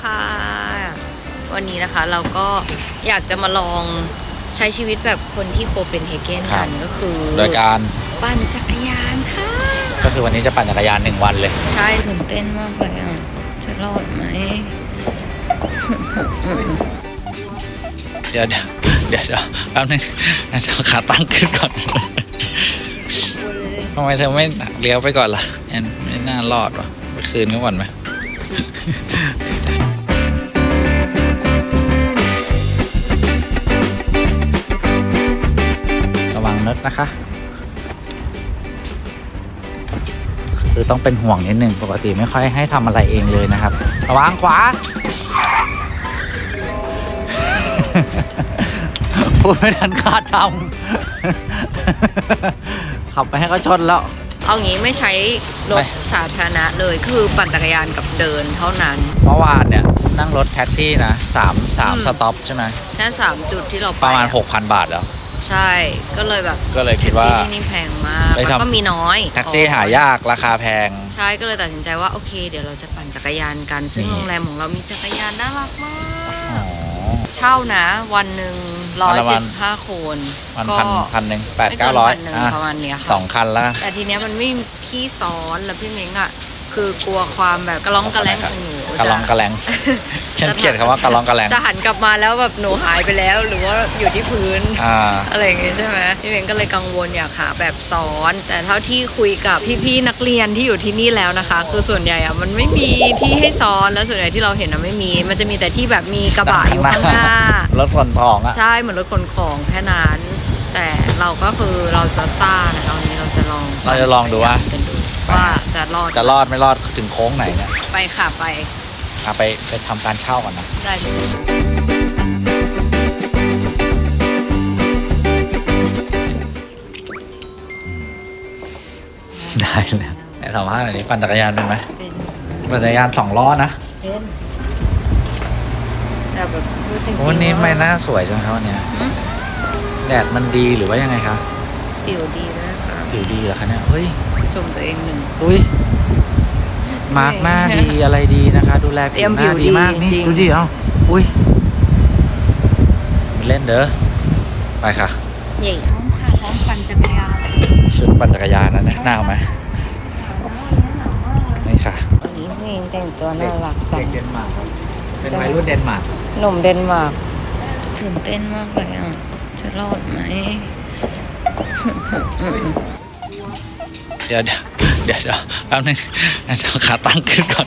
ค่ะ วันนี้นะคะเราก็อยากจะมาลองใช้ชีวิตแบบคนที่โคเปนเฮเกนครักับนก็คือโดยการปั่นจักรยานค่ะ ก็คือวันนี้จะปั่นจักรยานหนึ่งวันเลย ใช่ตื่นเต้นมากเลยอะ จะรอดไหม เดี๋ยวเดี๋ยวเดี๋ยวเดี๋ยวแป๊บนึงเดี๋ยวขาตั้งขึ้นก่อนทำไมเธอไม่เลี้ยวไปก่อนล่ะแอนไม่น่ารอดวะไปคืนกันก่อนไหม ระวังนึกนะคะ คือต้องเป็นห่วงนิดนึง ปกติไม่ค่อยให้ทำอะไรเองเลยนะครับ ระวังขวา พูดไม่ทันคาดทำขับไปให้เขาชนแล้ว เอางี้ไม่ใช้รไม่ถสาธารณะเลยคือปั่นจักรยานกับเดินเท่านั้น เมื่อวานเนี่ยนั่งรถแท็กซี่นะสามสามอืม สต็อปใช่ไหมแค่สามจุดที่เราไปประมาณอะ6,000 บาทแล้ว ใช่ก็เลยแบบก็เลยคิดว่า แท็กซี่ที่นี่แพงมากได้แล้วทำก็มีน้อยแท็กซี่หายากราคาแพง ใช่ก็เลยตัดสินใจว่าโอเค เดี๋ยวเราจะปั่นจักรยานกัน ซึ่งนี่ โรงแรมของเรามีจักรยานน่ารักมากอ๋อเช่านะ วันหนึ่งร้อยวันละวัเจ็ดนสิบห้าคนมันก็พันพันหนึ่งแปดไม่เก้าเกินร้อยพันหนึ่งอะประมาณเนี้ยค่ะสองคันแล้วแต่ทีเนี้ยมันไม่มีที่ซ้อนแล้วพี่เม้งอะ คือกลัวความแบบกระล่องกระแลงของหนูกระลองกระแลงฉันเกลียดคำว่ากระลองกระแลงจะหันกลับมาแล้วแบบหนูหายไปแล้ว หรือว่าอยู่ที่พื้นอ่าอะไรอย่างงี้ใช่ไหมพี่เม้งก็เลยกังวลอยากหาแบบซ้อน แต่เท่าที่คุยกับพี่ๆนักเรียนที่อยู่ที่นี่แล้วนะคะ คือส่วนใหญ่อะมันไม่มีที่ให้ซ้อนแล้วส่วนใหญ่ที่เราเห็นอะไม่มี มันจะมีแต่ที่แบบมีกระบะอยู่ข้างหน้ารถขนทองอะใช่เหมือนรถขนของแค่นั้น แต่เราก็คือเราจะซ่านะคะวันนี้เราจะลองเราจะลองดูว่ากันดู ว่าจะรอดจะรอดไม่รอดถึงโค้งไหนเนี่ยไปค่ะไปอะไปไปทำการเช่าก่อนนะได้เลยได้เลยไหนสัมภาษณ์หน่อยนี้ปั่นจักรยานเป็นไหมเป็นปั่นจักรยานสองล้อนะเป็นแต่แบบพูดจริงๆวันนี้ไม่ว่าน่าสวยจังครับวันเนี้ยหืมแดดมันดีหรือว่ายังไงคะผิวดีด้วยนะคะผิวดีเหรอคะเนี่ยเฮ้ย ชมตัวเองหนึ่ง อุ้ยมาร์กหน้าดีอะไรดีนะคะ ดูแลเตรีผิยวมหน้าผิวดีมากดีนี่จริง ดูดิเอ้าอุ้ยเล่นเด้อไปค่ะใหญ่พร้อมค่ะพร้อมปั่นจักรยานชุดปั่นจักรยานนะเนี่ยหน้าเอาไหมนี่ค่ะวันนี้พี่เองแต่งตัวน่ารักจังเด็กเดนมาร์กครับเป็นใช่วัยรุ่นเดนมาร์กหนุ่มเดนมาร์กตื่นเต้นมากเลยอะจะรอดไหมเดี๋ยวเดี๋ยวเดี๋ยวเดี๋ยวแป๊บนึงเดี๋ยวขาตั้งขึ้นก่อน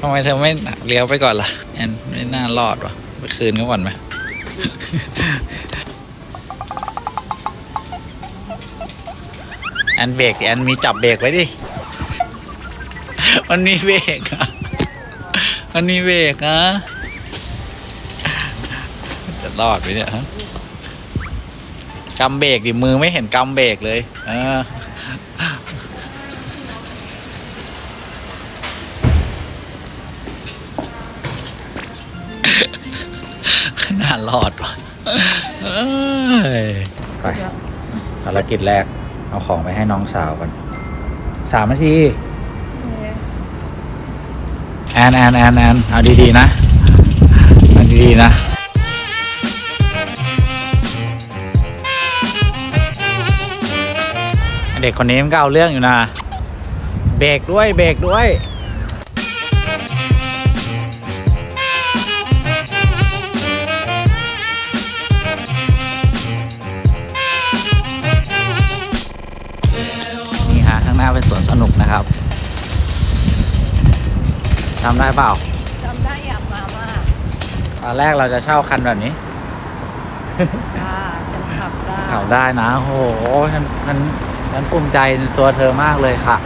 ทำไมเธอไม่เลี้ยวไปก่อนล่ะแอนไม่น่ารอดวะไปคืนกันก่อนไหมแอนเบรกดิแอนมีจับเบรกไว้ดิ มันมีเบรกอะมันมีเบรกนะจะรอดไหมเนี่ยฮะ กำเบรกดิมือไม่เห็นกำเบรกเลย เออน่ารอดว่ะไปภารกิจแรก เอาของไปให้น้องสาวกันสามนาทีแอนแอนแอนแอนเอาดีๆนะ เอาดีๆนะ เด็กคนนี้มันก็เอาเรื่องอยู่นะเบรกด้วยเบรกด้วยนี่ฮะข้างหน้าเป็นสวนสนุกนะครับทำได้เปล่าจำได้อยากมามากตอนแรกเราจะเช่าคันแบบนี้อ่าฉันขับได้ขับได้นะโอ้โหฉันฉัน ฉันภูมิใจในตัวเธอมากเลยค่ะ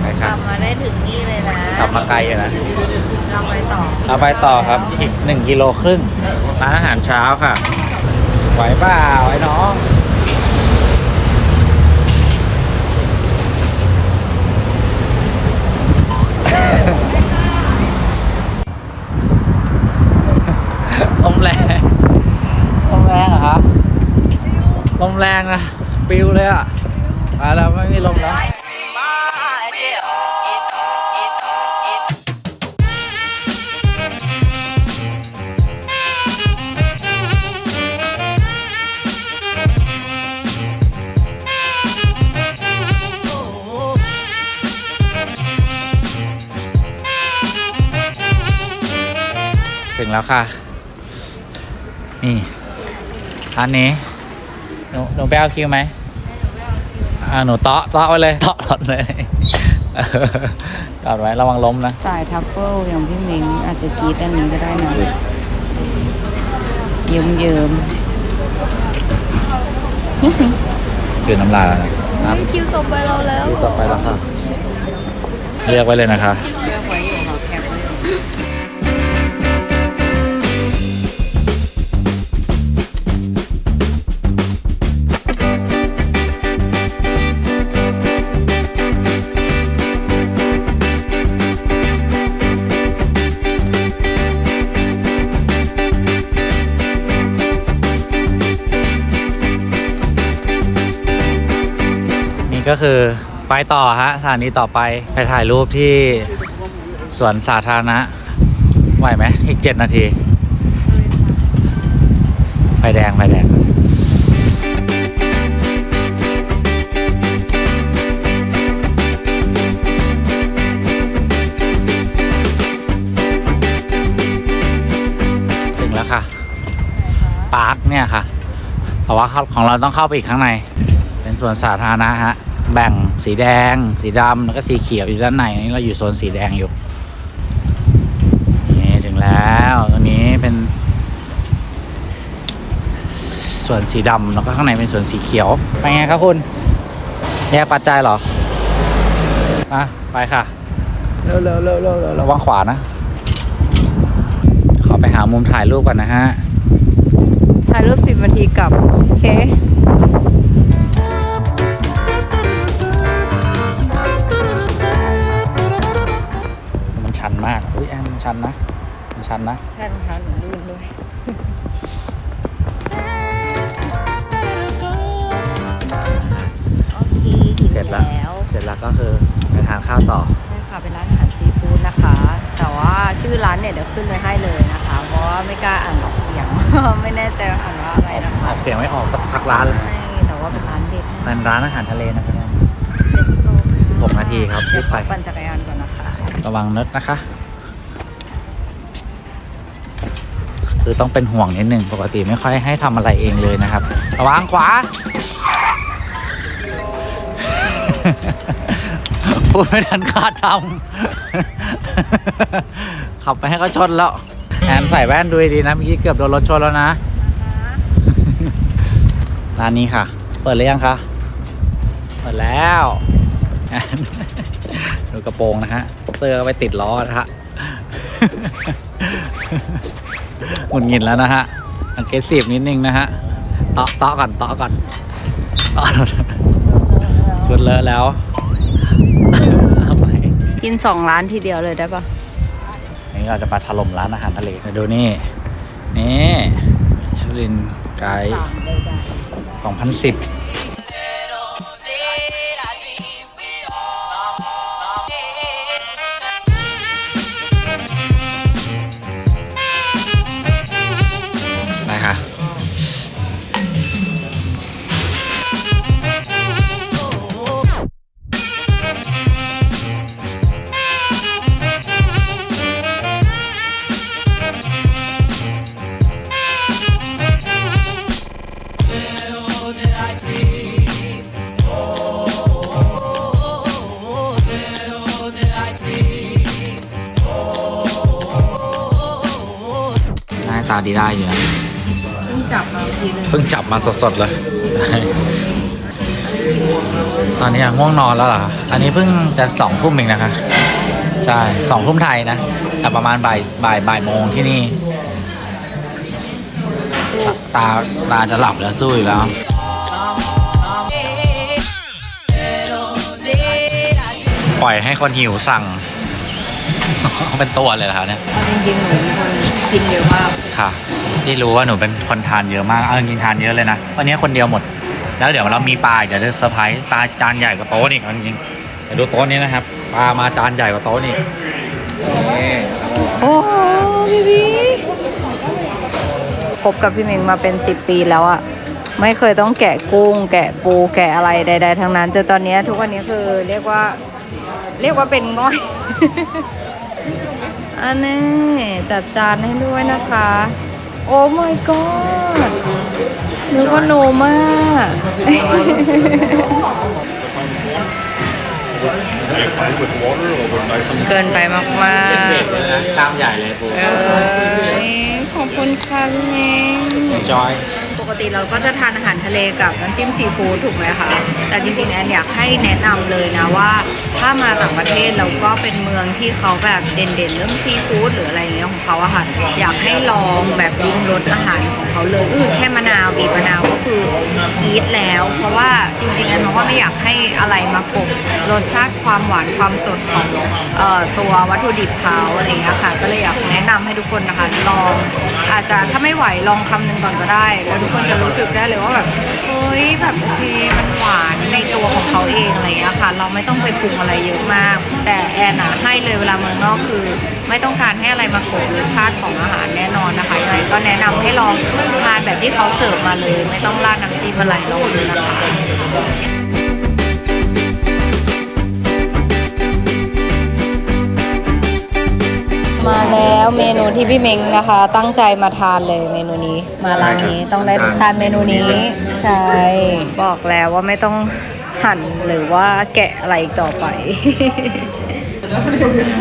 ไปค่ะขับมาได้ถึงนี่เลยนะขับมาไกลอยู่นะ เราไปต่อเราไปต่อครับ อีกหนึ่งกิโลครึ่งร้านอาหารเช้าค่ะ ไหวเปล่าไอ้น้อง ลมแรงลมแรงเหรอครับลมแรงนะ ปิวเลยอะ อะแล้วไม่มีลมแล้วถึงแล้วค่ะ นี่อันนี้หนูหนูไปเอาคิวไหม อ่าหนูเตาะเตาะไว้เลยเตาะหลอดเลยเออจอดไว้ระวังล้มนะสายทัฟเฟิลอย่างพี่เม้งอาจจะกรีดอันนี้ก็ได้นะเยิ้มเยิ้มคือน้ำลายแล้วนะคิวต่อไปเราแล้วคิวต่อไปแล้วค่ะ เรียกไว้เลยนะคะเลื ก็คือไปต่อฮะสถานีต่อไปไปถ่ายรูปที่สวนสาธารณะไหวไหมอีกเจ็ดนาทีไฟแดงไฟแดงถึงแล้วค่ะปาร์คเนี่ยค่ะแต่ว่าของเราต้องเข้าไปอีกข้างใน เป็นสวนสาธารณะฮะ แบ่งสีแดง สีดำแล้วก็สีเขียวอยู่ด้านในนี่เราอยู่โซนสีแดงอยู่นี่ถึงแล้วตรงนี้เป็นสวนสีดำแล้วก็ข้างในเป็นสวนสีเขียวไปไงครับคุณแยกปัจจัยเหรอมาไปค่ะเร็วเร็วเร็วเร็วเร็วระวังขวานะ ขอไปหามุมถ่ายรูปก่อนนะฮะถ่ายรูปสิบนาทีกลับ โอเค ชันนะมันชันนะ ใช่รองเท้าหนูลื่นด้วย โอเคถึงเสร็จแล้ว แล้ว เสร็จแล้วก็คือไปทานข้าวต่อ ใช่ค่ะ เป็นร้านอาหารซีฟู้ดนะคะ แต่ว่าชื่อร้านเนี่ยเดี๋ยวขึ้นไว้ให้เลยนะคะ เพราะว่าไม่กล้าอ่านออกเสียง ไม่แน่ใจว่าอ่านว่าอะไรนะอคะอกเสียงไม่ออกสักพักร้านเลยใช่แต่ว่าเป็นร้านเด็ดเป็นร้านอาหารทะเลนะครับ Let's go 16นาทีครับเดี๋ยวรีบขไป อปั่นจักรยานก่อนนะคะ ระวังเนิดนะคะ คือต้องเป็นห่วงนิดนึงปกติไม่ค่อยให้ทำอะไรเองเลยนะครับ ระวังขวา พูดไม่ทันคาดทำขับไปให้เขาชนแล้วแอนใส่แว่นดูดีนะเมื่อกี้เกือบโดนรถชนแล้วนะร้านนี้ค่ะ เปิดหรือยังคะเปิดแล้วแอนดูกระโปรงนะฮะเสื้อไปติดล้อนะฮะ หงุดหงิดแล้วนะฮะอังเกสีบนิดนึงนะฮะเตาะเตาะก่อนเตาะก่อนเตะชุดเลอะแล้วกินสองร้านทีเดียวเลยได้ปะอันนี้เราจะไปถล่มร้านอาหารทะเลดูนี่ นี่ชลินไกด์สองพันสิบาตาดีได้อยู่นะเพิ่งจับมาทีนึงเพิ่งจับมาสดๆเลย ตอนนี้ยังง่วงนอนแล้วเหรออันนี้เพิ่งจะสองทุ่มเองนะคะ ใช่สองทุ่มไทยนะ แต่ประมาณบ่ายบ่ายบ่ายโมงที่นี่ ตาตาจะหลับแล้วสู้อยู่แล้ว ปล่อยให้คนหิวสั่ง เป็นตัวเลยเหรอคะเนี่ย เอาจริงๆหนูเป็นคนกินเยอะมากค่ะที่รู้ว่าหนูเป็นคนทานเยอะมาก เอาจริงๆทานเยอะเลยนะ วันนี้คนเดียวหมด แล้วเดี๋ยวเรามีปลาอีกเดี๋ยวจะเซอร์ไพรส์ปลาจานใหญ่กว่าโต๊ะนี่จริงๆแต่ดูโต๊ะนี้นะครับ ปลามาจานใหญ่กว่าโต๊ะนี่นี่โอ้พี่พีคบกับพี่เมงมาเป็นสิบปีแล้วอะไม่เคยต้องแกะกุ้ง แกะปูแกะอะไรใด ๆทั้งนั้นจนตอนเนี้ยทุกวันนี้คือเรียกว่า เรียกว่าเป็นง่อย ออันนี้จัดจานให้ด้วยนะคะ โอ้ my god นึกว่าโนมากเกินไปมากๆตามใหญ่เลยปูเออขอบคุณค่ะพี่เองจอย ปกติเราก็จะทานอาหารทะเลกับน้ำจิ้มซีฟู้ดถูกไหมคะ แต่จริงๆแอนอยากให้แนะนำเลยนะว่า ถ้ามาต่างประเทศเราก็เป็นเมืองที่เขาแบบเด่นๆเรื่องซีฟู้ดหรืออะไรอย่างเงี้ยของเขาอะค่ะ อยากให้ลองแบบริมรสอาหารของเขาเลยก็คือแค่มะนาวบีบมะนาวก็คือกีดแล้ว เพราะว่าจริงๆแอนมองว่าไม่อยากให้อะไรมากบรสชาติความหวานความสดของเอ่อตัววัตถุดิบเขาอะไรอย่างเงี้ยค่ะ ก็เลยอยากแนะนำให้ทุกคนนะคะลอง อาจจะถ้าไม่ไหวลองคำหนึ่งก่อนก็ได้แล้วทุกคนจะรู้สึกได้เลยว่าแบบเฮ้ยแบบโอเคมันหวานในตัวของเขาเองอะไรอย่างเงี้ยค่ะ เราไม่ต้องไปปรุงอะไรเยอะมาก แต่แอนอะให้เลยเวลาเมืองนอกคือ ไม่ต้องการให้อะไรมากบรสชาติของอาหารแน่นอนนะคะยังไงก็แนะนำให้ลองทานแบบที่เขาเสิร์ฟมาเลย ไม่ต้องราดน้ำจิ้มอะไรลองดูนะคะ มาแล้วเมนูที่พี่เม้งนะคะ ตั้งใจมาทานเลยเมนูนี้ มาร้านนี้ต้องได้ทานเมนูนี้ใช่บอกแล้วว่าไม่ต้องหั่นหรือว่าแกะอะไรอีกต่อไป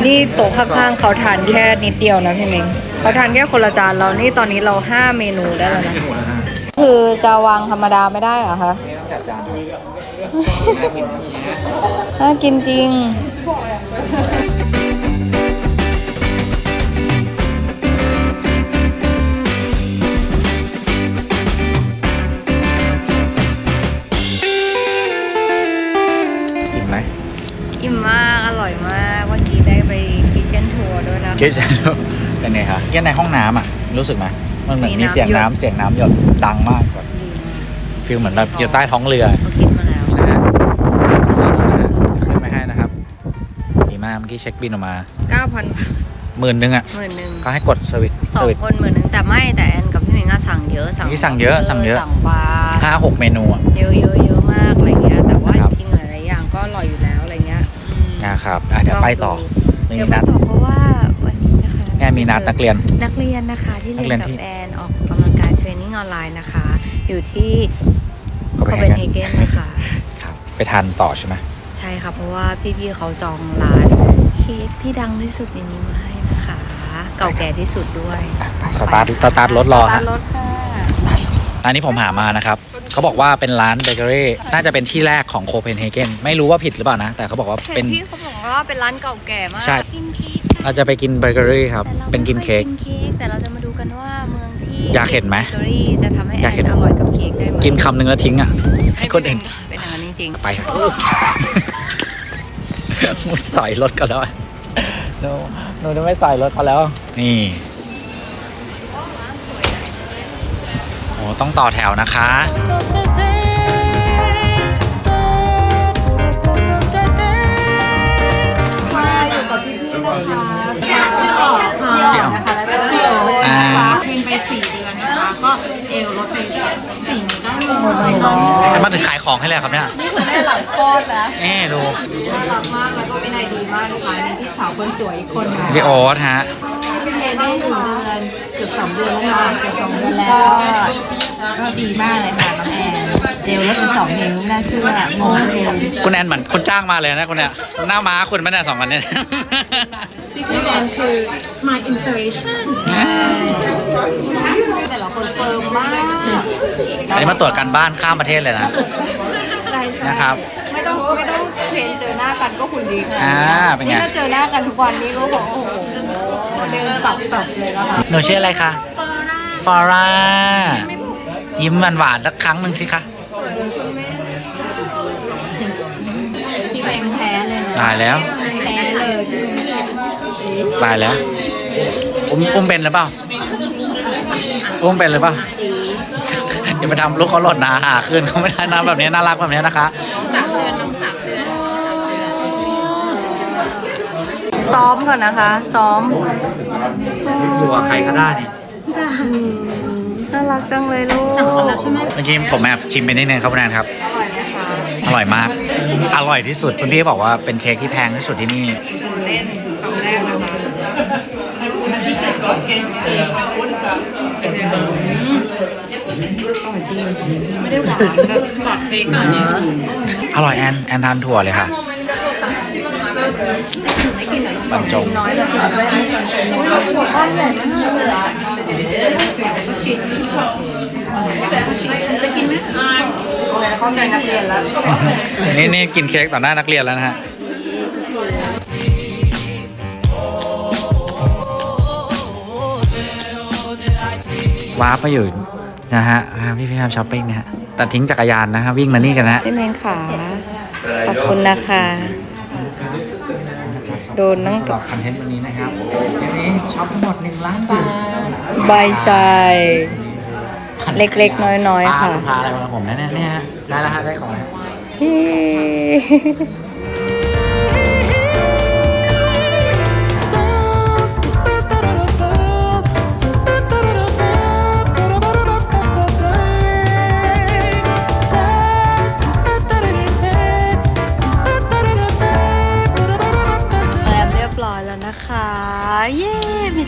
นี่โต๊ะข้างๆเขาทานแค่นิดเดียวนะพี่เม้งเขาทานแค่คนละจานเรานี่ตอนนี้เราห้าเมนูได้แล้วนะคือจะวางธรรมดาไม่ได้เหรอคะจัดจานน่ากินจริง ทัวร์ด้วยนะเกจเป็นไงคะเกจในห้องน้ำอะ รู้สึกไหมมันเหมือนมีมีน้ำเสียงหยด น้ำเสียงน้ำหยดดังมากแบบดีมากฟิลเหมือนแบบอยู่ใต้ท้องเรือเขาคิดมาแล้ว นะฮะเสื้อนี้นะฮะขึ้นไปให้นะครับดีมากเมื่อกี้เช็คบินออกมา9,000บาทหมื่นหนึ่งอะหมื่นหนึ่งก็ให้กดสวิตช์สสองวิตช์ คนหมื่นหนึ่งแต่ไม่แต่แอนกับพี่เมงก็สั่งเยอะสั่งนี่สั่งเยอะสั่งเยอะ สั่งปลาห้าหกเมนูอะ เยอะเยอะเยอะมากอะไรเงี้ยแต่ว่าครับ จริงๆหลายๆอย่างก็อร่อยอยู่แล้วอะไรเงี้ยอืมนะครับอะเดี๋ยวไปต่อไม่เดี๋ยวมีไปนัด ต่อเพราะว่าวันนี้นะ คะแง่มีนัดนักเรียน นักเรียนนะคะที่นัเรียกเรียนนกับที่แอนออกกำลังกายเทรนนิ่งออนไลน์นะคะ อยู่ที่ก็โคไปเปให้นกันเฮเกนนะคะครับไปทานต่อใช่ไหมใช่ค่ะเพราะว่าพี่ๆเขาจองร้านเค้กที่ดังที่สุดในนี้มาให้นะคะ เก่าแก่ที่สุดด้วยอะไปสตาร์ทสตาร์ทรถรอสตาฮะร์ทรถค่ะอันนี้ผมหามานะครับ เขาบอกว่าเป็นร้านเบเกอรี่ น่าจะเป็นที่แรกของโคเปนเฮเกน ไม่รู้ว่าผิดหรือเปล่านะ แต่เขาบอกว่าเห็เป็นนพี่เขาบอกว่าเป็นร้านเก่าแก่มากใช่กิน เค้กเราจะไปกินเบเกอรี่ครับ แต่ราเป็นกินเค้ก ไม่ยกินเค้กแต่เราจะมาดูกันว่าเมืองที่อยากเห็นไหมเบเกอรี่จะทำให้แออยากเห็น นอร่อยกับเค้กได้ไหมกินคำหนึ่งแล้วทิ้งอะ ให้คนอื่น เป็นอย่างนั้นจริงไปครับมุดใส่รถกันแล้วหนูหนูจะไม่ใส่รถเขาแล้ว นี่โอ้ต้องต่อแถวนะคะๆ ที่ยวอ่าเทรนไปสี่เดือนนะคะ ก็เอวลดไปสี่นิ้วได้เลยโอ้ my god มาถึงขายของให้เลยครับเนี่ยนี่คือได้หลังคลอดนะเอ๊ดูน่ารักมากแล้วก็เป็นไอดีมากนะคะนี่พี่สาวคนสวยอีกคนนึงพี่โอ๊ตฮะ เรียนได้หนึ่งเดือนเกือบสองเดือนแล้วนะเกือบสองเดือนแล้ว ก็ดีมากเลยค่ะน้องแอนเอวลดไปสองนิ้วน่าเชื่องงเองคุณแอนเหมือนคุณจ้างมาเลยนะคุณเนี่ยหน้าม้าคุณไม่ได้สองคนเนี่ย พี่แอนคือ my inspiration แต่ละคนเฟิร์มมากอันนี้มาตรวจการบ้านข้ามประเทศเลยนะใช่ใช่นะครับไม่ต้องไม่ต้องเทรนเจอหน้ากันก็คุณดีค่ะอ่าเป็นไงถ้าเจอหน้ากันทุกวันนี้ก็บอกโอ้โห เดินสับสับๆเลยนะคะหนูชื่ออะไรคะฟอร่ายิ้มหวานๆสักครั้งหนึ่งสิคะพี่เบงแพ้เลยนะตายแล้วแพ้เลยตายแล้วอุ้มอุ้มเป็นหรือเปล่าอุ้มเป็นหรือเปล่าอย่าไปทำลูกเขาหล่นนะหาขึ้นเขาไม่ได้นะแบบนี้น่ารักแบบนี้นะคะ ซ้อมก่อนนะคะ ซ้อมอยู่กับใครก็ได้นี่น่ารักจังเลยลูกเมื่อกี้ผมแอบชิมไปนิดนึงครับคุณแอนครับ อร่อยไหมคะอร่อยมาก อร่อยที่สุดคุณพี่บอกว่าเป็นเค้กที่แพงที่สุดที่นี่ตื่นเต้นคำแรกนะคะไม่ได้หวานแบบสลัดเค้กอะอร่อยแอนแอนทานถั่วเลยค่ะ บรรจงน้อยเลยค่ะไม่ได้หัวก้อนใหญ่มากเลยจะกินไหมเข้าใจนักเรียนแล้ว นี่นี่กินเค้กต่อหน้านักเรียนแล้วนะฮะว้าร์ปไปอยู่นะฮะอ่าพี่พี่ทำช้อปปิ้งนะฮะตัดทิ้งจักรยานนะฮะวิ่งมานี่กันนะฮะพี่เมงขาขอบคุณนะคะ โดนนั่งสำหรับคอนเทนต์วันนี้นะครับวันนี้ช็อปทั้งหมด1ล้านบาทใบชาย เล็กๆน้อยๆค่ะป้าพาอะไรมาผมนะเนี่ยเนี่ยฮะได้แล้วฮะได้ของแล้วแล้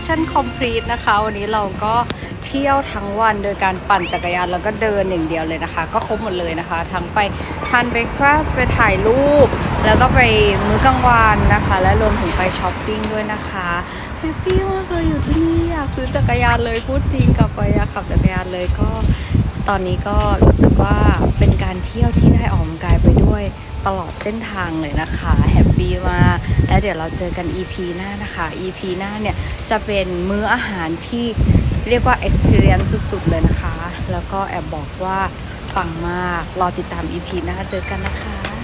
มิชชั่นคอมพลีทนะคะ วันนี้เราก็เที่ยวทั้งวันโดยการปั่นจักรยานแล้วก็เดินอย่างเดียวเลยนะคะ ก็ครบหมดเลยนะคะ ทั้งไปทานเบรกฟาสต์ไปถ่ายรูป แล้วก็ไปมื้อกลางวันนะคะ และรวมถึงไปช้อปปิ้งด้วยนะคะแฮปปี้มากเลยอยู่ที่นี่อยากซื้อจักรยานเลยพูดจริงกับไปอยากขับจักรยานเลยก็ตอนนี้ก็รู้สึกว่าเป็นการเที่ยวที่ได้ออกกำลังกายไปด้วย ตลอดเส้นทางเลยนะคะแฮปปี้มากแล้วเดี๋ยวเราเจอกัน EP หน้านะคะ EP หน้าเนี่ยจะเป็นมื้ออาหารที่เรียกว่า experience สุดๆเลยนะคะ แล้วก็แอบบอกว่าปังมาก รอติดตาม EP หน้าเจอกันนะคะ